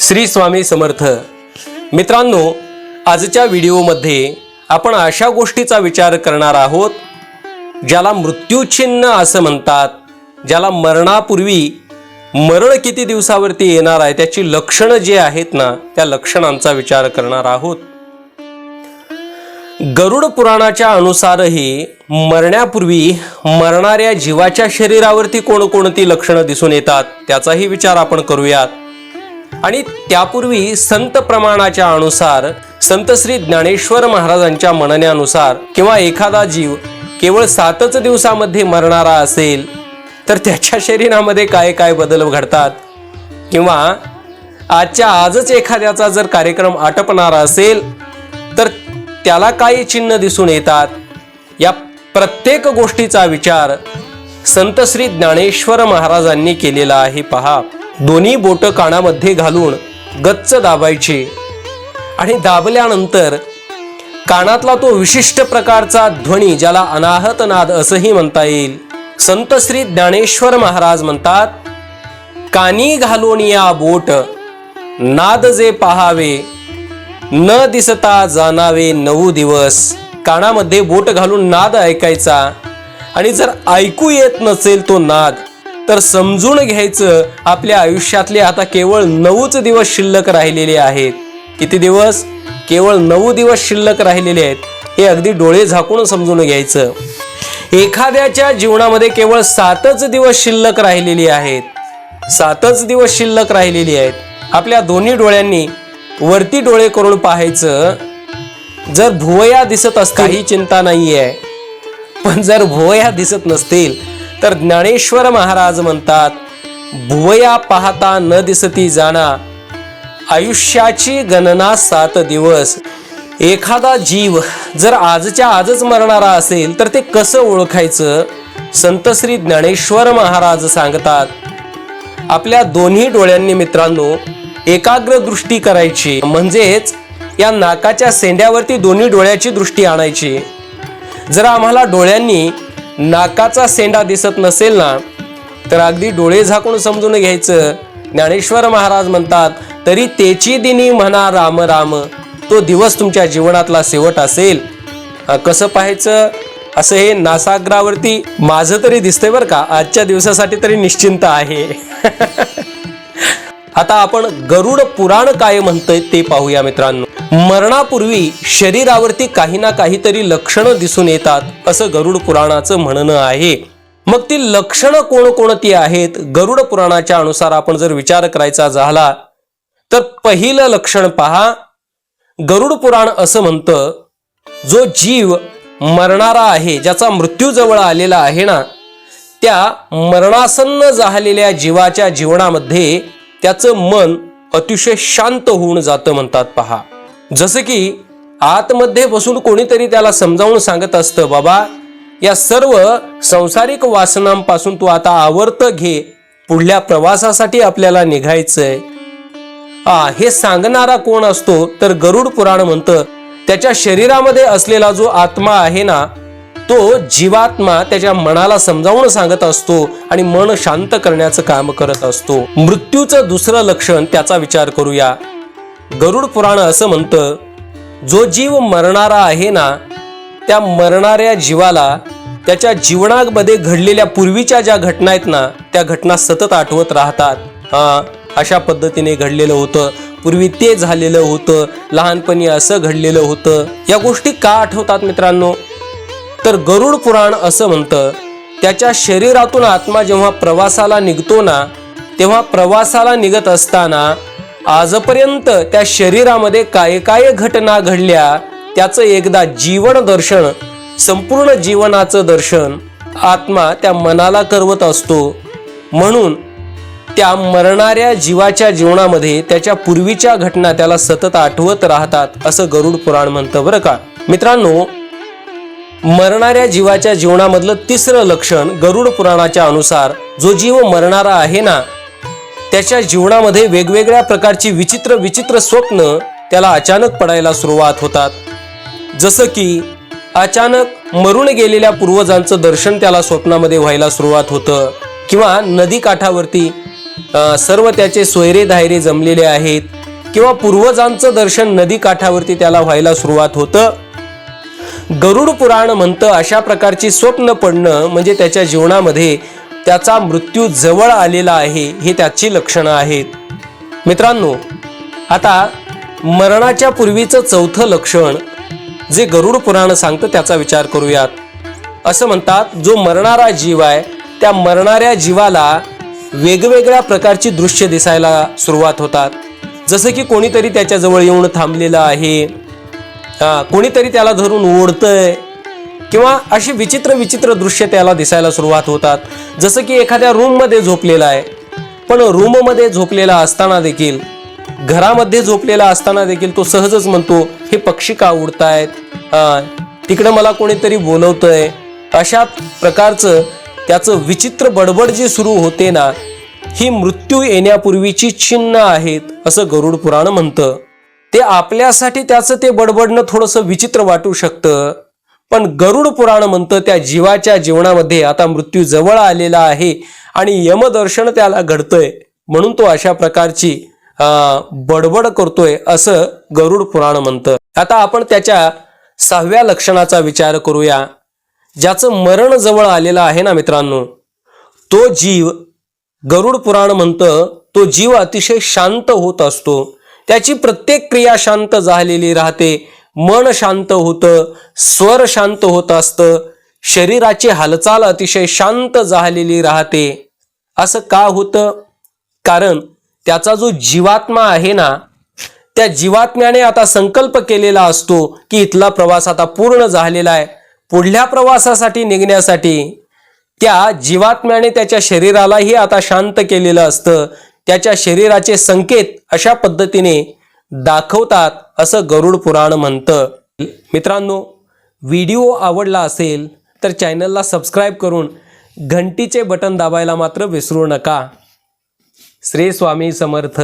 श्री स्वामी समर्थ. मित्रांनो आजच्या व्हिडिओमध्ये आपण अशा गोष्टीचा विचार करणार आहोत ज्याला मृत्यूचिन्ह असं म्हणतात ज्याला मरणापूर्वी मरण किती दिवसावरती येणार आहे त्याची लक्षणं जे आहेत ना त्या लक्षणांचा विचार करणार आहोत. गरुड पुराणाच्या अनुसारही मरण्यापूर्वी मरणाऱ्या जीवाच्या शरीरावरती कोणकोणती लक्षणं दिसून येतात त्याचाही विचार आपण करूयात. आणि त्यापूर्वी संत प्रमाणाच्या अनुसार संत श्री ज्ञानेश्वर महाराजांच्या म्हणण्यानुसार किंवा एखादा जीव केवळ सातच दिवसामध्ये मरणारा असेल तर त्याच्या शरीरामध्ये काय काय बदल घडतात? किंवा आजच्या आजच एखाद्याचा जर कार्यक्रम आटपणारा असेल तर त्याला काही चिन्ह दिसून येतात? या प्रत्येक गोष्टीचा विचार संत श्री ज्ञानेश्वर महाराजांनी केलेला आहे. पहा. दोन्ही बोट कानामध्ये घालून गच्च दाबायचे. आणि दाबल्यानंतर कानातला तो विशिष्ट प्रकारचा ध्वनी ज्याला अनाहत नाद असंही म्हणता येईल संत श्री ज्ञानेश्वर महाराज म्हणतात कानी घालून या बोट नाद जे पहावे न दिसता जाणावे नऊ दिवस. कानामध्ये बोट घालून नाद ऐकायचा. आणि जर ऐकू येत नसेल तो नाद तर समजून घ्यायचं आपल्या आयुष्यातले आता केवळ नऊच दिवस शिल्लक राहिलेले आहेत. किती दिवस? केवळ नऊ दिवस शिल्लक राहिलेले आहेत. हे अगदी डोळे झाकून समजून घ्यायचं. एखाद्याच्या जीवनामध्ये केवळ सातच दिवस शिल्लक राहिलेली आहेत. सातच दिवस शिल्लक राहिलेली आहेत. आपल्या दोन्ही डोळ्यांनी वरती डोळे करून पाहायचं. जर भुवया दिसत असतील काही चिंता नाही आहे पण जर भुवया दिसत नसतील तर ज्ञानेश्वर महाराज म्हणतात भुवया पाहता न दिसती जाणा आयुष्याची गणना सात दिवस. एखादा जीव जर आजच्या आजच मरणारा असेल तर ते कसं ओळखायचं? संत श्री ज्ञानेश्वर महाराज सांगतात आपल्या दोन्ही डोळ्यांनी मित्रांनो एकाग्र दृष्टी करायची. म्हणजेच या नाकाच्या सेंड्यावरती दोन्ही डोळ्याची दृष्टी आणायची. जर आम्हाला डोळ्यांनी नाकाचा सेंडा दिसत नसेल ना तर अगदी डोळे झाकून समजून घ्यायचं. ज्ञानेश्वर महाराज म्हणतात तरी तेची दिनी म्हणा राम राम तो दिवस तुमच्या जीवनातला शेवट असेल. कसं पाहायचं? असं हे नासाग्रावरती माझं तरी दिसतंय बरं का. आजच्या दिवसासाठी तरी निश्चिंत आहे. आता आपण गरुड पुराण काय म्हणतंय ते पाहूया मित्रांनो. मरणापूर्वी शरीरावरती काही ना काहीतरी लक्षणं दिसून येतात असं गरुड पुराणाचं म्हणणं आहे. मग ती लक्षणं कोणकोणती आहेत? गरुड पुराणाच्या अनुसार आपण जर विचार करायचा झाला तर पहिलं लक्षण पहा. गरुड पुराण असं म्हणतं जो जीव मरणारा आहे ज्याचा मृत्यू जवळ आलेला आहे ना त्या मरणासन्न झालेल्या जीवाच्या जीवनामध्ये त्याचं मन अतिशय शांत होऊन जातं म्हणतात पहा. जसं की आतमध्ये बसून कोणीतरी त्याला समजावून सांगत असतं बाबा या सर्व संसारिक वासनांपासून तू आता आवर्त घे. पुढल्या प्रवासासाठी आपल्याला निघायचंय. आ हे सांगणारा कोण असतो? तर गरुड पुराण म्हणतं त्याच्या शरीरामध्ये असलेला जो आत्मा आहे ना तो जीवात्मा त्याच्या मनाला समजावून सांगत असतो आणि मन शांत करण्याचं काम करत असतो. मृत्यूचं दुसरं लक्षण त्याचा विचार करूया. गरुड पुराण असं म्हणतं जो जीव मरणारा आहे ना त्या मरणाऱ्या जीवाला त्याच्या जीवनामध्ये घडलेल्या पूर्वीच्या ज्या घटना आहेत ना त्या घटना सतत आठवत राहतात. हां अशा पद्धतीने घडलेलं होतं. पूर्वी ते झालेलं होतं लहानपणी असं घडलेलं होतं. या गोष्टी का आठवतात मित्रांनो? तर गरुड पुराण असं म्हणतं त्याच्या शरीरातून आत्मा जेव्हा प्रवासाला निघतो ना तेव्हा प्रवासाला निघत असताना आजपर्यंत त्या शरीरामध्ये काय काय घटना घडल्या त्याचं एकदा जीवन दर्शन संपूर्ण जीवनाचं दर्शन आत्मा त्या मनाला करवत असतो. म्हणून त्या मरणाऱ्या जीवाच्या जीवनामध्ये त्याच्या पूर्वीच्या घटना त्याला सतत आठवत राहतात असं गरुड पुराण म्हणतं बरं का. मित्रांनो मरणाऱ्या जीवाच्या जीवनामधलं तिसरं लक्षण गरुड पुराणाच्या अनुसार जो जीव मरणारा आहे ना त्याच्या जीवनामध्ये वेगवेगळ्या प्रकारची विचित्र विचित्र स्वप्न त्याला अचानक पडायला सुरुवात होतात. जसं की अचानक मरून गेलेल्या पूर्वजांचं दर्शन त्याला स्वप्नामध्ये व्हायला सुरुवात होतं. किंवा नदी काठावरती सर्व त्याचे सोयरे धायरे जमलेले आहेत. किंवा पूर्वजांचं दर्शन नदी काठावरती त्याला व्हायला सुरुवात होतं. गरुड पुराण म्हणतं अशा प्रकारची स्वप्न पडणं म्हणजे त्याच्या जीवनामध्ये त्याचा मृत्यू जवळ आलेला आहे हे त्याची लक्षणं आहेत. मित्रांनो आता मरणाच्या पूर्वीचं चौथं लक्षण जे गरुड पुराण सांगतं त्याचा विचार करूयात. असं म्हणतात जो मरणारा जीव आहे त्या मरणाऱ्या जीवाला वेगवेगळ्या प्रकारची दृश्य दिसायला सुरुवात होतात. जसं की कोणीतरी त्याच्याजवळ येऊन थांबलेलं आहे. कोणीतरी त्याला धरून ओढतंय. किंवा अशी विचित्र विचित्र दृश्य त्याला दिसायला सुरुवात होतात. जसं की एखाद्या रूममध्ये झोपलेला आहे. पण रूममध्ये झोपलेला असताना देखील घरामध्ये झोपलेला असताना देखील तो सहजच म्हणतो हे पक्षी का उडतायत? हा, तिकडं मला कोणीतरी बोलवतंय. अशा प्रकारचं त्याचं विचित्र बडबड जी सुरू होते ना ही मृत्यू येण्यापूर्वीची चिन्ह आहेत असं गरुड पुराण म्हणतं. ते आपल्यासाठी त्याचं ते बडबडणं थोडंसं विचित्र वाटू शकतं. पण गरुड पुराण म्हणतं त्या जीवाच्या जीवनामध्ये आता मृत्यू जवळ आलेला आहे आणि यमदर्शन त्याला घडतंय. म्हणून तो अशा प्रकारची बडबड करतोय असं गरुड पुराण म्हणतं. आता आपण त्याच्या सहाव्या लक्षणाचा विचार करूया. ज्याचं मरण जवळ आलेलं आहे ना मित्रांनो तो जीव गरुड पुराण म्हणतं तो जीव अतिशय शांत होत असतो. त्याची प्रत्येक क्रिया शांत झालेली राहते. मन शांत होतं स्वर शांत होत असतं शरीराची हालचाल अतिशय शांत झालेली राहते. असं का होतं? कारण त्याचा जो जीवात्मा आहे ना त्या जीवात्म्याने आता संकल्प केलेला असतो की इथला प्रवास आता पूर्ण झालेला आहे. पुढल्या प्रवासासाठी निघण्यासाठी त्या जीवात्म्याने त्याच्या शरीरालाही आता शांत केलेलं असतं. त्याच्या शरीराचे संकेत अशा पद्धतीने दाखवतात असं गरुड पुराण म्हणतं. मित्रांनो व्हिडिओ आवडला असेल तर चॅनलला सबस्क्राईब करून घंटीचे बटन दाबायला मात्र विसरू नका. श्री स्वामी समर्थ.